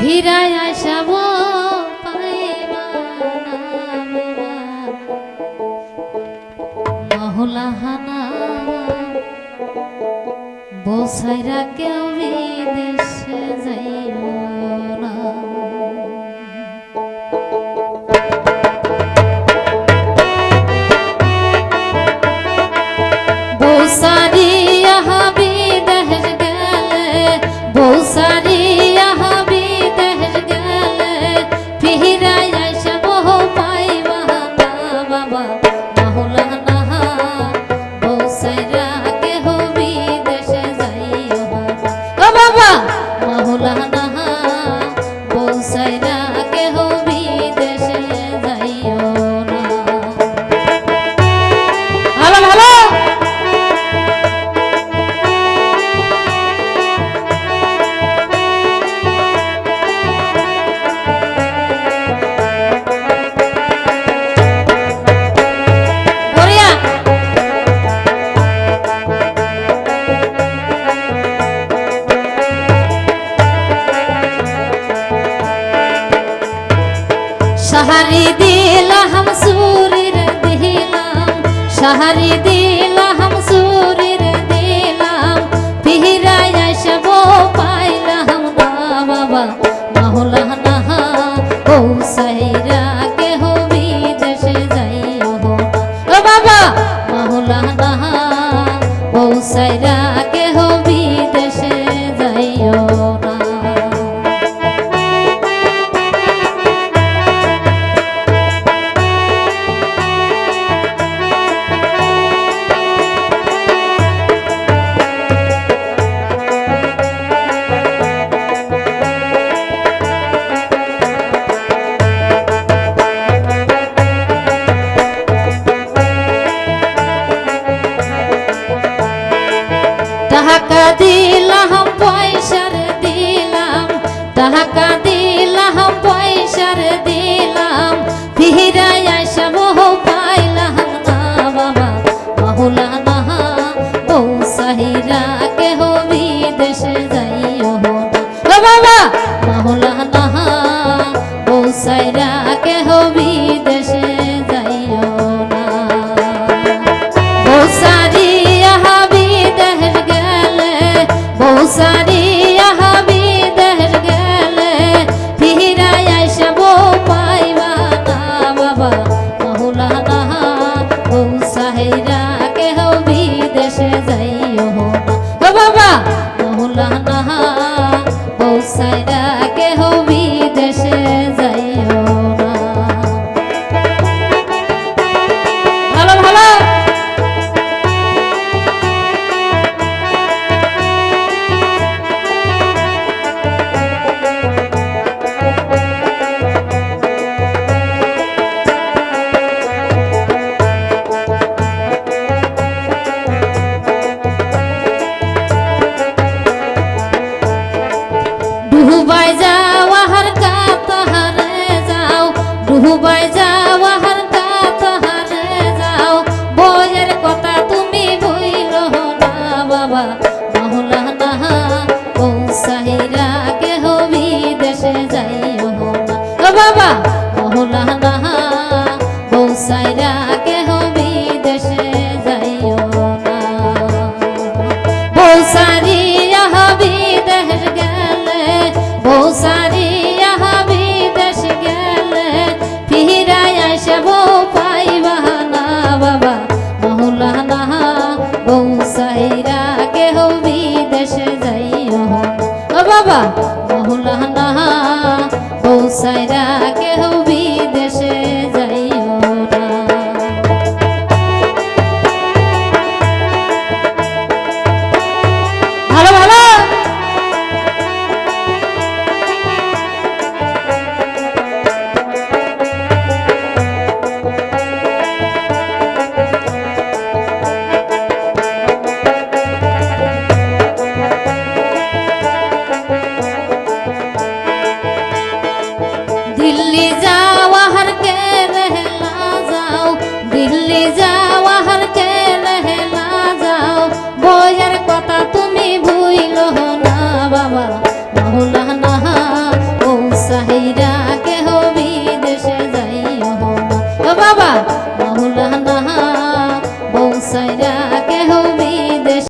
ফিরায় আসাব মহলাহানা বসাইরা কেউ দেশে যাই সাহারি দিলাম সুরের দিলাম সাহারি দিলাম টাকা দিলাম পয়সার দিলাম। ফিরাই আসাম পাইলাম না বাবা। মহুলানা ও সাহিরা কেহ বিদেশে যাইও না। বাবা! মহুলানা ও সাইরা কেহ বিদেশে হায়রা